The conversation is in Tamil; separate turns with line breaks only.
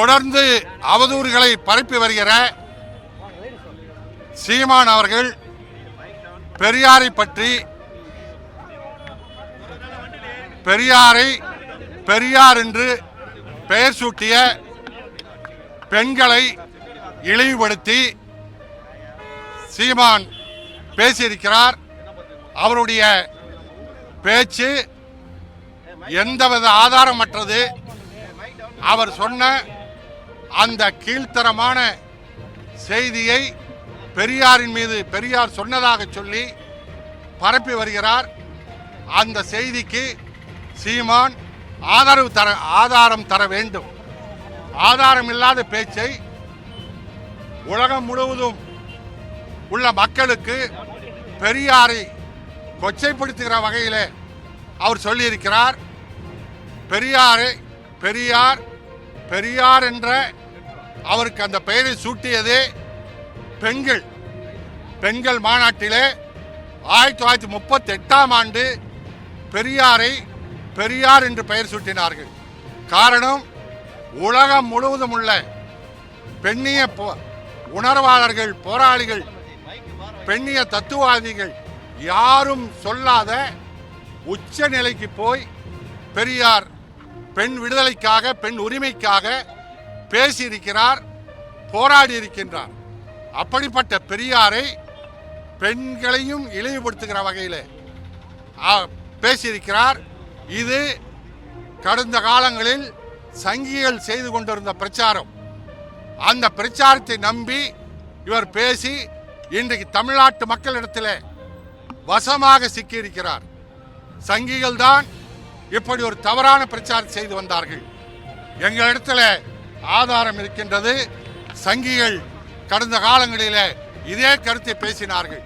தொடர்ந்து அவதூறுகளை பரப்பி வருகிற சீமான் அவர்கள் பெரியாரை பற்றி பெரியாரை பெரியார் என்று பெயர் சூட்டிய பெண்களை இழிவுபடுத்தி சீமான் பேசியிருக்கிறார். அவருடைய பேச்சு எந்தவித ஆதாரமற்றது? அவர் சொன்ன அந்த கீழ்த்தரமான செய்தியை பெரியாரின் மீது பெரியார் சொன்னதாக சொல்லி பரப்பி வருகிறார். அந்த செய்திக்கு சீமான் ஆதரவு தர ஆதாரம் தர வேண்டும். ஆதாரம் இல்லாத பேச்சை உலகம் முழுவதும் உள்ள மக்களுக்கு பெரியாரை கொச்சைப்படுத்துகிற வகையில் அவர் சொல்லியிருக்கிறார். பெரியாரை பெரியார் பெரியார் என்ற அவருக்கு அந்த பெயரை சூட்டியதே பெண்கள். பெண்கள் மாநாட்டிலே ஆயிரத்தி தொள்ளாயிரத்தி முப்பத்தி எட்டாம் ஆண்டு பெரியாரை பெரியார் என்று பெயர் சூட்டினார்கள். காரணம் உலகம் முழுவதும் உள்ள பெண்ணிய போ- உணர்வாளர்கள் போராளிகள் பெண்ணிய தத்துவவாதிகள் யாரும் சொல்லாத உச்ச நிலைக்கு போய் பெரியார் பெண் விடுதலைக்காக பெண் உரிமைக்காக பேசியிருக்கிறார் போராடி இருக்கின்றார் அப்படிப்பட்ட பெரியாரை பெண்களையும் இழிவுபடுத்துகிற வகையில் பேசியிருக்கிறார். இது கடந்த காலங்களில் சங்கிகள் செய்து கொண்டிருந்த பிரச்சாரம். அந்த பிரச்சாரத்தை நம்பி இவர் பேசி இன்றைக்கு தமிழ்நாட்டு மக்களிடத்தில் வசமாக சிக்கியிருக்கிறார். சங்கிகள் தான் இப்படி ஒரு தவறான பிரச்சாரம் செய்து வந்தார்கள். எங்களிடத்தில் ஆதாரம் இருக்கின்றது. சங்கிகள் கடந்த காலங்களிலே இதே கருத்தை பேசினார்கள்.